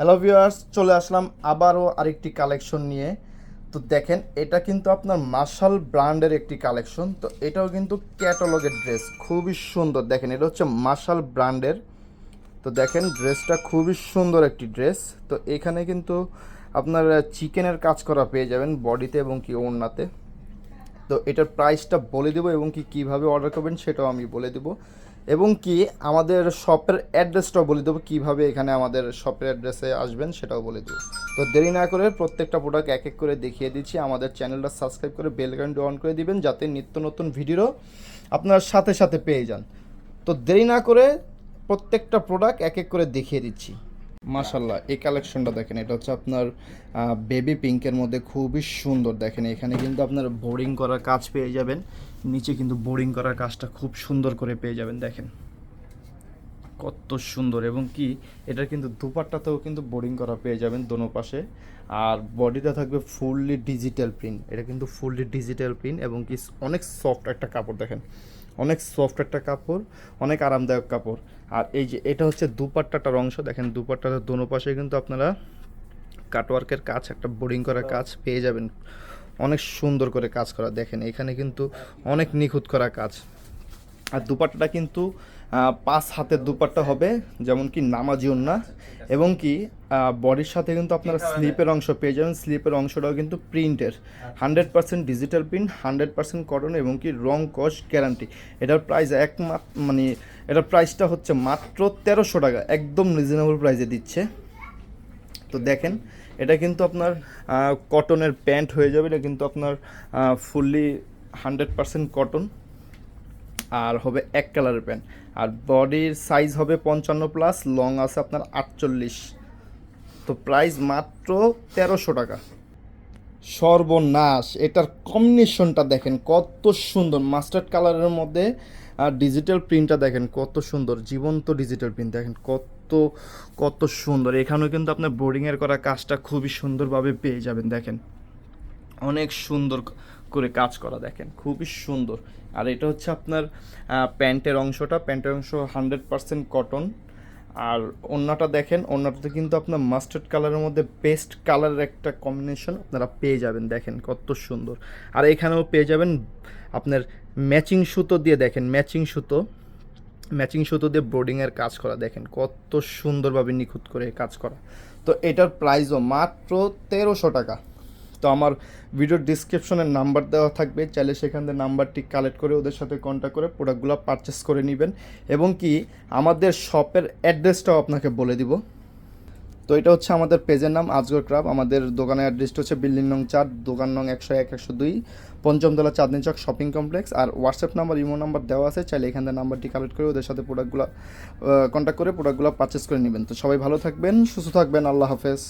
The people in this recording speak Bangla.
হ্যালো ভিউয়ার্স চলে আসলাম আবারও আরেকটি কালেকশন নিয়ে। তো দেখেন, এটা কিন্তু আপনার মার্শাল ব্র্যান্ডের একটি কালেকশন তো এটাও কিন্তু ক্যাটালগের ড্রেস খুবই সুন্দর। দেখেন, এটা হচ্ছে মার্শাল ব্র্যান্ডের তো দেখেন ড্রেসটা খুবই সুন্দর একটি ড্রেস তো এখানে কিন্তু আপনার চিকেনের কাজ করা পেয়ে যাবেন বডিতে এবং কি ওড়নাতে। তো এটার প্রাইসটা বলে দেবো এবং কি কীভাবে অর্ডার করবেন সেটাও আমি বলে দেবো। এবং কি আমাদের শপের অ্যাড্রেসটাও বলে দেবো, কীভাবে এখানে আমাদের শপের অ্যাড্রেসে আসবেন সেটাও বলে দেবো। তো দেরি না করে প্রত্যেকটা প্রোডাক্ট এক এক করে দেখিয়ে দিচ্ছি। আমাদের চ্যানেলটা সাবস্ক্রাইব করে বেল অন করে দিবেন যাতে নিত্য নতুন ভিডিও আপনার সাথে সাথে পেয়ে যান। তো দেরি না করে প্রত্যেকটা প্রোডাক্ট এক এক করে দেখিয়ে দিচ্ছি। মাশাল্লাহ এই কালেকশনটা দেখেন, এটা হচ্ছে আপনার বেবি পিঙ্কের মধ্যে খুবই সুন্দর, দেখেন, এখানে কিন্তু আপনার বোরিং করার কাজ পেয়ে যাবেন, নিচে কিন্তু বোরিং করার কাজটা খুব সুন্দর করে পেয়ে যাবেন, দেখেন। কত সুন্দর এবং কি এটা কিন্তু দুপাট্টাতেও কিন্তু বোরিং করা পেয়ে যাবেন দোনো পাশে। আর বডিটা থাকবে ফুললি ডিজিটাল প্রিন্ট এটা কিন্তু ফুললি ডিজিটাল প্রিন্ট এবং কি অনেক সফট একটা কাপড় দেখেন। অনেক সফট একটা কাপড়, অনেক আরামদায়ক কাপড়। আর এই যে এটা হচ্ছে দুপাট্টাটার অংশ, দেখেন দুপাট্টাটার দোনো পাশে কিন্তু আপনারা কাটওয়ার্কের কাজ, একটা বোরিং করা কাজ পেয়ে যাবেন। অনেক সুন্দর করে কাজ করা। দেখেন এখানে কিন্তু অনেক নিখুঁত করা কাজ। আর দুপাট্টাটা কিন্তু পাঁচ হাতের দুপাট্টা হবে যেমন কি নামাজি না এবং কি বডির সাথে কিন্তু আপনারা স্লিপের অংশ পেয়ে যাবেন। স্লিপের অংশটাও কিন্তু প্রিন্টের। Hundred percent digital print hundred percent cotton এবং কি রং কস গ্যারান্টি। এটার প্রাইস এক মানে এটার প্রাইসটা হচ্ছে মাত্র তেরোশো টাকা একদম রিজনেবল প্রাইসে দিচ্ছে। তো দেখেন এটা কিন্তু আপনার কটনের প্যান্ট হয়ে যাবে এটা কিন্তু আপনার ফুললি হান্ড্রেড পার্সেন্ট কটন। আর হবে এক কালারের প্যান্ট। আর বডির সাইজ হবে পঞ্চান্ন প্লাস, লং আছে আপনার আটচল্লিশ। তো প্রাইস মাত্র তেরোশো টাকা। সর্বনাশ, এটার কম্বিনেশনটা দেখেন কত সুন্দর। মাস্টার্ড কালারের মধ্যে, আর ডিজিটাল প্রিন্টটা দেখেন কত সুন্দর। জীবন্ত ডিজিটাল প্রিন্ট, দেখেন কত কত সুন্দর। এখানেও কিন্তু আপনার বোর্ডিংয়ের করা কাজটা খুবই সুন্দরভাবে পেয়ে যাবেন, দেখেন। অনেক সুন্দর করে কাজ করা দেখেন, খুবই সুন্দর। আর এটা হচ্ছে আপনার প্যান্টের অংশটা, প্যান্টের অংশ হান্ড্রেড পারসেন্ট কটন। আর ওড়নাটা দেখেন ওড়নাটাতে কিন্তু আপনার মাস্টার্ড কালারের মধ্যে বেস্ট কালারের একটা কম্বিনেশন আপনারা পেয়ে যাবেন, দেখেন কত সুন্দর। আর এখানেও পেয়ে যাবেন আপনার ম্যাচিং সুতো দিয়ে দেখেন, ম্যাচিং সুতো। ম্যাচিং সুতো দিয়ে বোর্ডিংয়ের কাজ করা, দেখেন কত সুন্দরভাবে নিখুঁত করে কাজ করা। তো এটার প্রাইসও মাত্র তেরোশো টাকা। তো আমার ভিডিওর ডিসক্রিপশনের নাম্বার দেওয়া থাকবে, চাইলে সেখান থেকে নাম্বারটি কালেক্ট করে ওদের সাথে কন্ট্যাক্ট করে প্রোডাক্টগুলো পারচেস করে নেবেন। এবং কি, আমাদের শপের অ্যাড্রেসটাও আপনাকে বলে দিব। তো এটা হচ্ছে আমাদের পেজের নাম, আজগর ক্রাব আমাদের দোকানের অ্যাড্রেসটা হচ্ছে বিল্ডিং নং চার, দোকান নং একশো এক, একশো দুই, পঞ্চমতলা চাঁদনি চক শপিং কমপ্লেক্স আর হোয়াটসঅ্যাপ নাম্বার ইমো নাম্বার দেওয়া আছে, চাইলে এখান থেকে নাম্বারটি কালেক্ট করে ওদের সাথে প্রোডাক্টগুলো কন্ট্যাক্ট করে প্রোডাক্টগুলো পারচেস করে নেবেন। তো সবাই ভালো থাকবেন, সুস্থ থাকবেন, আল্লাহ হাফেজ।